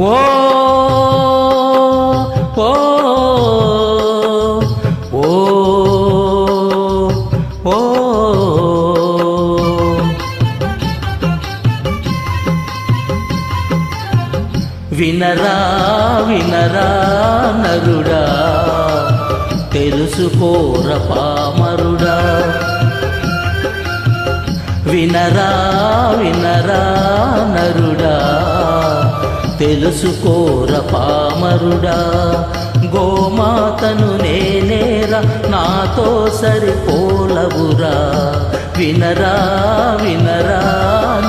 ఓ ఓ వినరా వినరా నరుడా తెలుసుకోర పామరుడా. వినరా వినరా నరుడా తెలుసుకోర పామరుడా గోమాతను నేనేరా నాతో సరిపోలవురా. వినరా వినరా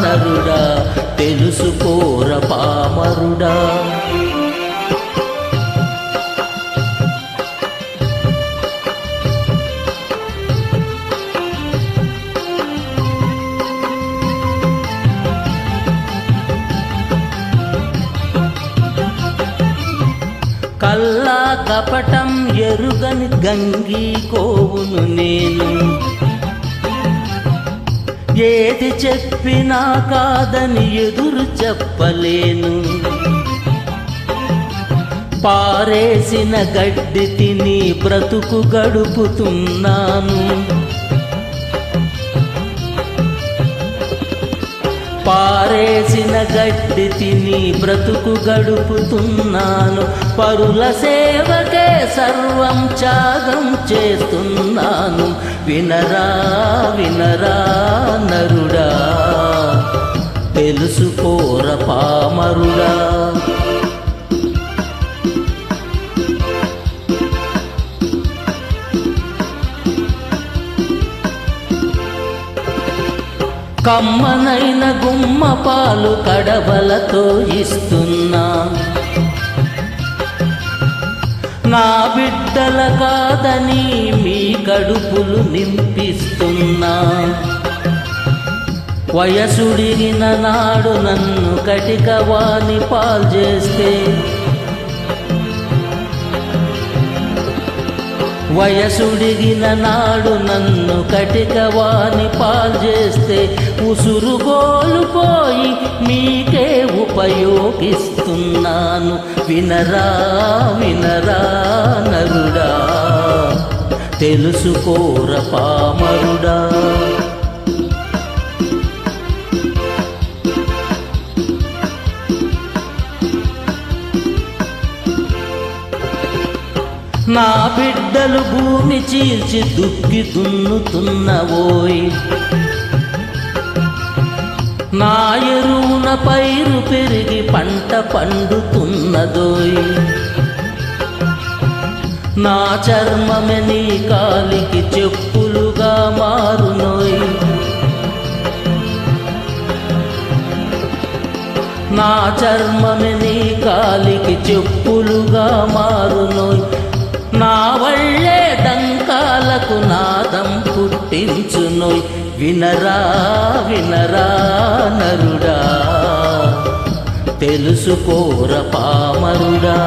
నరుడా తెలుసుకోర పామరుడా. కల్లా కపటం ఎరుగని గంగి కోవును నేను. ఏది చెప్పినా కాదని ఎదురు చెప్పలేను. పారేసిన గడ్డి తిని బ్రతుకు గడుపుతున్నాను. పారేసిన గడ్డి తిని బ్రతుకు గడుపుతున్నాను. పరుల సేవకే సర్వం త్యాగం చేస్తున్నాను. వినరా వినరా నరుడా. తెలుసుకోర పామరుడా కమ్మనైన గుమ్మ పాలు కడవలతో ఇస్తున్నా. నా బిడ్డల కాదని మీ కడుపులు నింపిస్తున్నా. వయసుడిగిన నాడు నన్ను కటికవాని వాణి వయసుడిగిన నాడు నన్ను కటికవాని వాణి పాల్ ఉసురు కోల్పోయి మీకే ఉపయోగిస్తున్నాను. వినరా వినరా నరుడా. తెలుసుకోర పామరుడా నా బిడ్డలు భూమి చీల్చి దుక్కి దున్నుతున్నవోయ్. నా ఎరువున పైరు పెరిగి పంట పండుతున్నదోయ్. నా చర్మమే నీ కాలికి చెప్పులుగా మారునోయ్. నా చర్మమే నీ కాలికి చెప్పులుగా మారునోయ్. పుట్టించునోయ్ వినరా వినరా నరుడా. తెలుసుకోర పామరుడా.